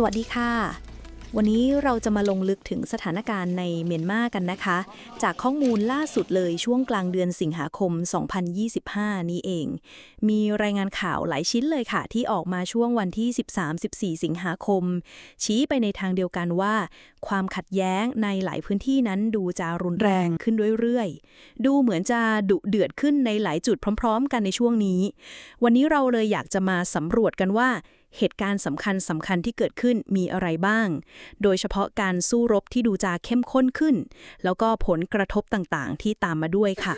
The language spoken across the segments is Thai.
สวัสดีค่ะ วันนี้เราจะมาลงลึกถึงสถานการณ์ในเมียนมากันนะคะ จากข้อมูลล่าสุดเลยช่วงกลางเดือนสิงหาคม 2025 นี้เอง มีรายงานข่าวหลายชิ้นเลยค่ะ ที่ออกมาช่วงวันที่ 13-14 สิงหาคม ชี้ไปในทางเดียวกันว่า ความขัดแย้งในหลายพื้นที่นั้นดูจะรุนแรงขึ้นเรื่อยๆ ดูเหมือนจะดุเดือดขึ้นในหลายจุดพร้อม ๆ กันในช่วงนี้ วันนี้เราเลยอยากจะมาสำรวจกันว่า เหตุการณ์สำคัญสำคัญที่เกิดขึ้นมีอะไรบ้าง โดยเฉพาะการสู้รบที่ดูจะเข้มข้นขึ้น แล้วก็ผลกระทบต่างๆ ที่ตามมาด้วยค่ะ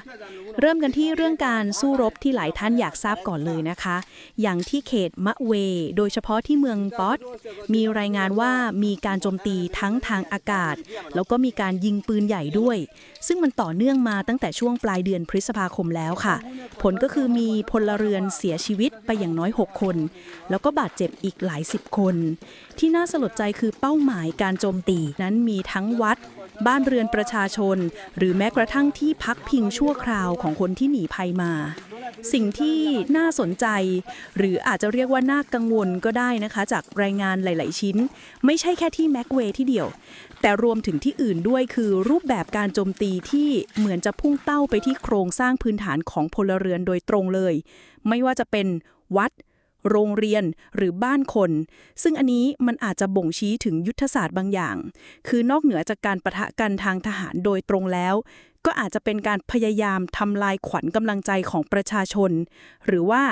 เริ่มกันที่เรื่องการสู้รบที่หลายท่านอยากทราบก่อนเลยนะคะ อย่างที่เขตมะเว โดยเฉพาะที่เมืองป๊อตมีรายงานว่ามีการโจมตีทั้งทางอากาศ แล้วก็มีการยิงปืนใหญ่ด้วย ซึ่งมันต่อเนื่องมาตั้งแต่ช่วงปลายเดือนพฤษภาคมแล้วค่ะ ผลก็คือมีพลเรือนเสียชีวิตไปอย่างน้อย 6 คน แล้วก็บาดเจ็บอีกหลายสิบคน ที่น่าสลดใจคือเป้าหมายการโจมตีนั้นมีทั้งวัด บ้านเรือนประชาชน หรือแม้กระทั่งที่พักพิงชั่วคราวของคนที่หนีภัยมา สิ่งที่น่าสนใจ หรืออาจจะเรียกว่าน่ากังวลก็ได้นะคะ จากรายงานหลาย ๆ ชิ้น ไม่ใช่แค่ที่แม็กเวย์ที่เดียว แต่รวมถึงที่อื่นด้วยคือรูปแบบการโจมตีที่เหมือนจะพุ่งเต้าไปที่โครงสร้างพื้นฐานของพลเรือนโดยตรงเลย ไม่ว่าจะเป็นวัด โรงเรียนหรือบ้านคน ซึ่งอันนี้มันอาจจะบ่งชี้ถึงยุทธศาสตร์บางอย่าง คือนอกเหนือจากการประทะกันทางทหารโดยตรงแล้ว ก็อาจจะเป็นการพยายามทำลายขวัญกำลังใจของประชาชน หรือว่า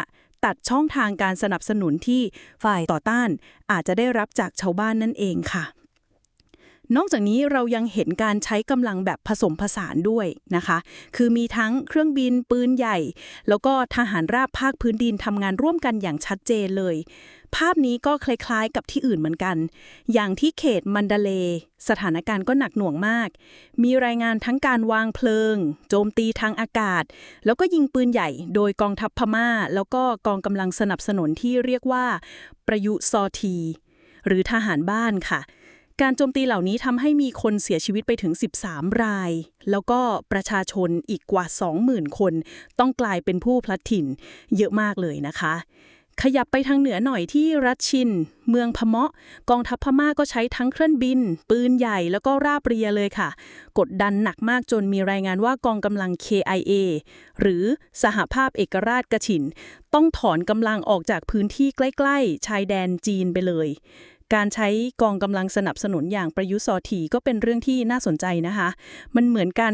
ตัดช่องทางการสนับสนุนที่ฝ่ายต่อต้านอาจจะได้รับจากชาวบ้านนั่นเองค่ะ นอกจากนี้เรายังเห็นการใช้กำลังแบบผสมผสานด้วยนะคะ คือมีทั้งเครื่องบินปืนใหญ่ แล้วก็ทหารราบภาคพื้นดินทำงานร่วมกันอย่างชัดเจนเลย ภาพนี้ก็คล้ายๆกับที่อื่นเหมือนกัน อย่างที่เขตมันดาเล สถานการณ์ก็หนักหน่วงมาก มีรายงานทั้งการวางเพลิง โจมตีทางอากาศ แล้วก็ยิงปืนใหญ่โดยกองทัพพม่า แล้วก็กองกำลังสนับสนุนที่เรียกว่า ประยุซอที หรือทหารบ้านค่ะ การโจมตีเหล่านี้ทำให้มีคนเสียชีวิตไปถึง 13 ราย แล้วก็ประชาชนอีกกว่า 20,000 คน ต้องกลายเป็นผู้พลัดถิ่นเยอะมากเลยนะคะ ขยับไปทางเหนือหน่อยที่รัชชิน เมืองพะเมาะ กองทัพพม่าก็ใช้ทั้งเครื่องบิน ปืนใหญ่แล้วก็ราบเรียเลยค่ะ กดดันหนักมากจนมีรายงานว่ากองกำลัง KIA หรือสหภาพเอกราชกระฉิน ต้องถอนกำลังออกจากพื้นที่ใกล้ ๆ ชายแดนจีนไปเลย การใช้กองกำลังสนับสนุนอย่างประยุทธ์ซอทีก็เป็นเรื่องที่น่าสนใจนะคะ มันเหมือนกัน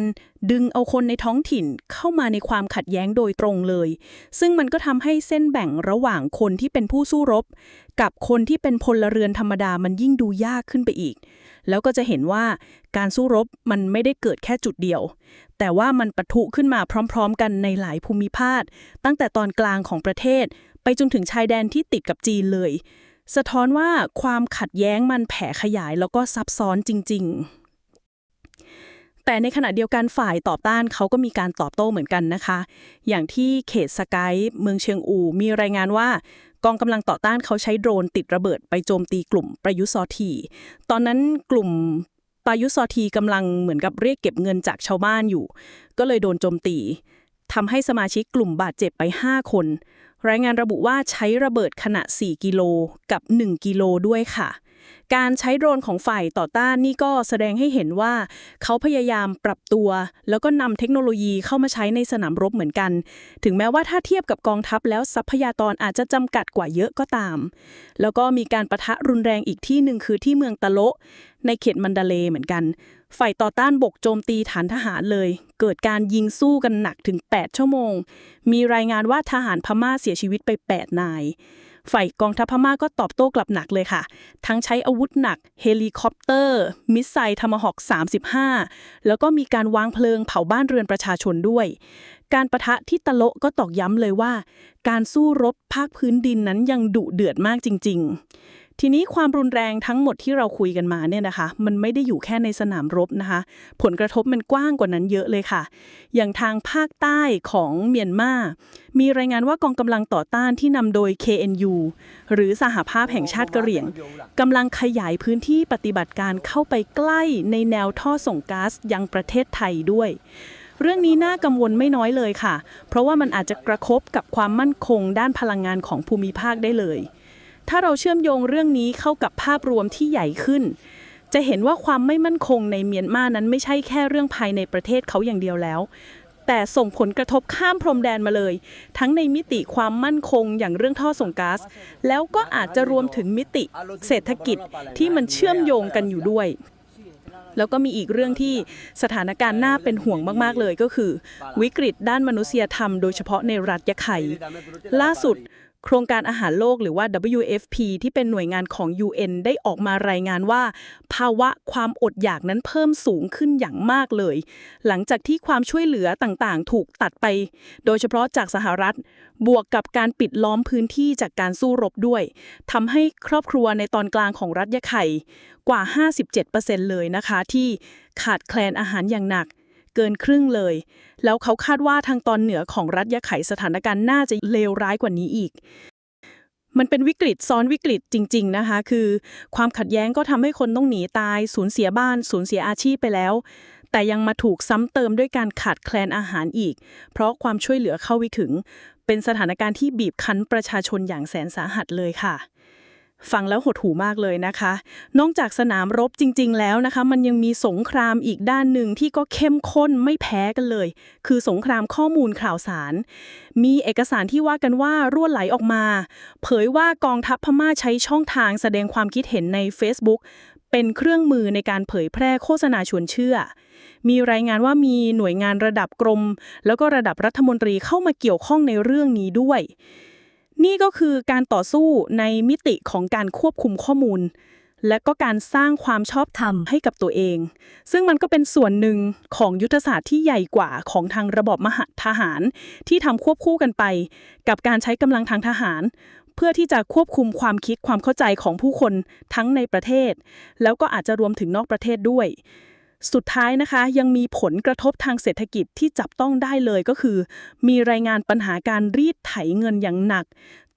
ดึงเอาคนในท้องถิ่นเข้ามาในความขัดแย้งโดยตรงเลย ซึ่งมันก็ทำให้เส้นแบ่งระหว่างคนที่เป็นผู้สู้รบ กับคนที่เป็นพลเรือนธรรมดามันยิ่งดูยากขึ้นไปอีก แล้วก็จะเห็นว่าการสู้รบมันไม่ได้เกิดแค่จุดเดียว แต่ว่ามันปะทุขึ้นมาพร้อม ๆ กันในหลายภูมิภาคตั้งแต่ตอนกลางของประเทศ ไปจนถึงชายแดนที่ติดกับจีนเลย สะท้อนว่าความขัดแย้งมันแผ่ขยายแล้วก็ซับซ้อนจริง ๆ แต่ในขณะเดียวกันฝ่ายต่อต้านเขาก็มีการตอบโต้เหมือนกันนะคะ อย่างที่เขตสกายเมืองเชียงอูมีรายงานว่ากองกำลังต่อต้านเขาใช้โดรนติดระเบิดไปโจมตีกลุ่มประยุทธ์ซอที ตอนนั้นกลุ่มประยุทธ์ซอทีกำลังเหมือนกับเรียกเก็บเงินจากชาวบ้านอยู่ ก็เลยโดนโจมตีทำให้สมาชิกกลุ่มบาดเจ็บไป 5 คน รายงานระบุว่าใช้ระเบิดขนาด 4 กิโลกับ 1 กิโลด้วยค่ะ การใช้โดรนของฝ่ายต่อต้านนี่ก็แสดงให้เห็นว่า เขาพยายามปรับตัว แล้วก็นำเทคโนโลยีเข้ามาใช้ในสนามรบเหมือนกัน ถึงแม้ว่าถ้าเทียบกับกองทัพแล้วทรัพยากรอาจจะจำกัดกว่าเยอะก็ตาม แล้วก็มีการประทะรุนแรงอีกที่หนึ่งคือที่เมืองตะโลในเขตมันดาเลเหมือนกัน ฝ่ายต่อต้านบกโจมตีฐานทหารเลย เกิดการยิงสู้กันหนักถึง 8 ชั่วโมง มีรายงานว่าทหารพม่าเสียชีวิตไป 8 นาย ฝ่ายกองทัพพม่าก็ตอบโต้กลับหนักเลยค่ะ ทั้งใช้อาวุธหนัก เฮลิคอปเตอร์ มิสไซล์ทมหอก 35 แล้วก็มีการวางเพลิงเผาบ้านเรือนประชาชนด้วย การประทะที่ตะโละก็ตอกย้ำเลยว่า การสู้รบภาคพื้นดินนั้นยังดุเดือดมากจริง ๆ ทีนี้ความรุนแรงทั้งหมดที่เราคุยกันมาเนี่ยนะคะ มันไม่ได้อยู่แค่ในสนามรบนะคะ ผลกระทบมันกว้างกว่านั้นเยอะเลยค่ะ อย่างทางภาคใต้ของเมียนมามีรายงานว่ากองกำลังต่อต้านที่นำโดย KNU หรือสหภาพแห่งชาติกะเหรี่ยงกำลังขยายพื้นที่ปฏิบัติการเข้าไปใกล้ในแนวท่อส่งก๊าซยังประเทศไทยด้วยเรื่องนี้น่ากังวลไม่น้อยเลยค่ะ เพราะว่ามันอาจจะกระทบกับความมั่นคงด้านพลังงานของภูมิภาคได้เลย ถ้าเราเชื่อมโยงเรื่องนี้เข้ากับภาพรวมที่ใหญ่ขึ้น จะเห็นว่าความไม่มั่นคงในเมียนมานั้นไม่ใช่แค่เรื่องภายในประเทศเขาอย่างเดียวแล้ว แต่ส่งผลกระทบข้ามพรมแดนมาเลย ทั้งในมิติความมั่นคงอย่างเรื่องท่อส่งก๊าซแล้วก็อาจจะรวมถึงมิติเศรษฐกิจที่มันเชื่อมโยงกันอยู่ด้วยแล้วก็มีอีกเรื่องที่สถานการณ์น่าเป็นห่วงมาก ๆ เลยก็คือ วิกฤตด้านมนุษยธรรมโดยเฉพาะในรัฐยะไข่ล่าสุด โครงการอาหารโลกหรือว่า WFP ที่เป็นหน่วยงานของ UN ได้ออกมารายงานว่า ภาวะความอดอยากนั้นเพิ่มสูงขึ้นอย่างมากเลย หลังจากที่ความช่วยเหลือต่างๆ ถูกตัดไป โดยเฉพาะจากสหรัฐ บวกกับการปิดล้อมพื้นที่จากการสู้รบด้วยทำให้ครอบครัวในตอนกลางของรัฐยะไข่กว่า 57%เลยนะคะ ที่ขาดแคลนอาหารอย่างหนัก เกินครึ่งเลย แล้วเขาคาดว่าทางตอนเหนือของรัฐยะไขสถานการณ์น่าจะเลวร้ายกว่านี้อีก มันเป็นวิกฤตซ้อนวิกฤตจริง ๆนะคะ คือ ความขัดแย้งก็ทำให้คนต้องหนีตาย สูญเสียบ้าน สูญเสียอาชีพไปแล้ว แต่ยังมาถูกซ้ำเติมด้วยการขาดแคลนอาหารอีก เพราะความช่วยเหลือเข้าไม่ถึง เป็นสถานการณ์ที่บีบคั้นประชาชนอย่างแสนสาหัสเลยค่ะ ฟังแล้วหดหูมากเลยนะคะ นอกจากสนามรบจริง ๆ แล้วนะคะ มันยังมีสงครามอีกด้านหนึ่งที่ก็เข้มข้นไม่แพ้กันเลย คือสงครามข้อมูลข่าวสาร มีเอกสารที่ว่ากันว่ารั่วไหลออกมา เผยว่ากองทัพพม่าใช้ช่องทางแสดงความคิดเห็นใน Facebook เป็นเครื่องมือในการเผยแพร่โฆษณาชวนเชื่อ มีรายงานว่ามีหน่วยงานระดับกรม แล้วก็ระดับรัฐมนตรีเข้ามาเกี่ยวข้องในเรื่องนี้ด้วย นี่ก็คือการต่อสู้ในมิติของการควบคุมข้อมูล และก็การสร้างความชอบธรรมให้กับตัวเอง ซึ่งมันก็เป็นส่วนหนึ่งของยุทธศาสตร์ที่ใหญ่กว่าของทางระบบมหาทหาร ที่ทำควบคู่กันไป กับการใช้กำลังทางทหาร เพื่อที่จะควบคุมความคิดความเข้าใจของผู้คนทั้งในประเทศ แล้วก็อาจจะรวมถึงนอกประเทศด้วย สุดท้ายนะคะยังมีผลกระทบทางเศรษฐกิจที่จับต้องได้เลยก็คือ มีรายงานปัญหาการรีดไถเงินอย่างหนัก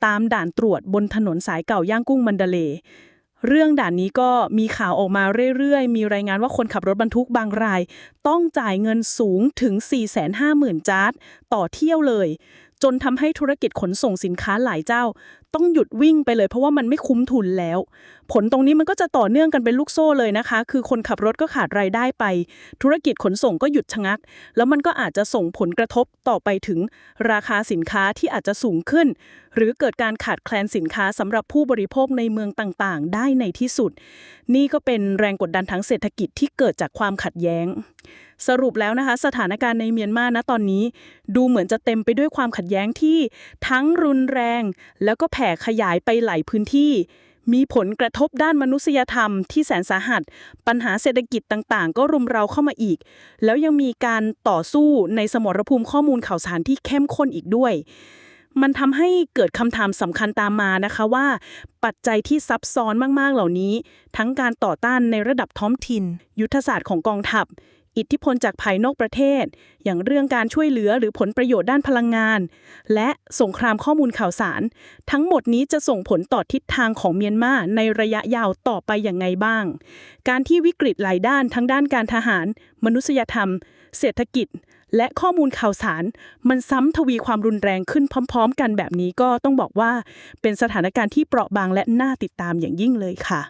ตามด่านตรวจบนถนนสายเก่าย่างกุ้งมันเดเลเรื่องด่านนี้ก็มีข่าวออกมาเรื่อยๆ มีรายงานว่าคนขับรถบรรทุกบางราย ต้องจ่ายเงินสูงถึง 450,000 จาร์ดต่อเที่ยวเลย จนทำให้ธุรกิจขนส่งสินค้าหลายเจ้า ต้องหยุดวิ่งไปเลย เพราะว่ามันไม่คุ้มทุนแล้ว ผลตรงนี้มันก็จะต่อเนื่องกันเป็นลูกโซ่เลยนะคะ คือคนขับรถก็ขาดรายได้ไป ธุรกิจขนส่งก็หยุดชะงัก แล้วมันก็อาจจะส่งผลกระทบต่อไปถึงราคาสินค้าที่อาจจะสูงขึ้น หรือเกิดการขาดแคลนสินค้าสำหรับผู้บริโภคในเมืองต่างๆ ได้ในที่สุด นี่ก็เป็นแรงกดดันทางเศรษฐกิจที่เกิดจากความขัดแย้งสรุปแล้วนะคะ สถานการณ์ในเมียนมาณตอนนี้ ดูเหมือนจะเต็มไปด้วยความขัดแย้งที่ทั้งรุนแรง แล้วก็แผ่ขยายไปหลายพื้นที่ มีผลกระทบด้านมนุษยธรรมที่แสนสาหัส ปัญหาเศรษฐกิจต่างๆ ก็รุมเราเข้ามาอีก แล้วยังมีการต่อสู้ในสมรภูมิข้อมูลข่าวสารที่เข้มข้นอีกด้วย มันทำให้เกิดคำถามสำคัญตามมานะคะว่า ปัจจัยที่ซับซ้อนมากๆเหล่านี้ ทั้งการต่อต้านในระดับท้องถิ่น ยุทธศาสตร์ของกองทัพ อิทธิพลจากภายนอกประเทศ อย่างเรื่องการช่วยเหลือหรือผลประโยชน์ด้านพลังงาน และสงครามข้อมูลข่าวสาร ทั้งหมดนี้จะส่งผลต่อทิศทางของเมียนมาในระยะยาวต่อไปอย่างไงบ้าง การที่วิกฤตหลายด้านทั้งด้านการทหาร มนุษยธรรม เศรษฐกิจ และข้อมูลข่าวสาร มันซ้ำทวีความรุนแรงขึ้นพร้อม ๆ กันแบบนี้ก็ต้องบอกว่า เป็นสถานการณ์ที่เปราะบางและน่าติดตามอย่างยิ่งเลยค่ะ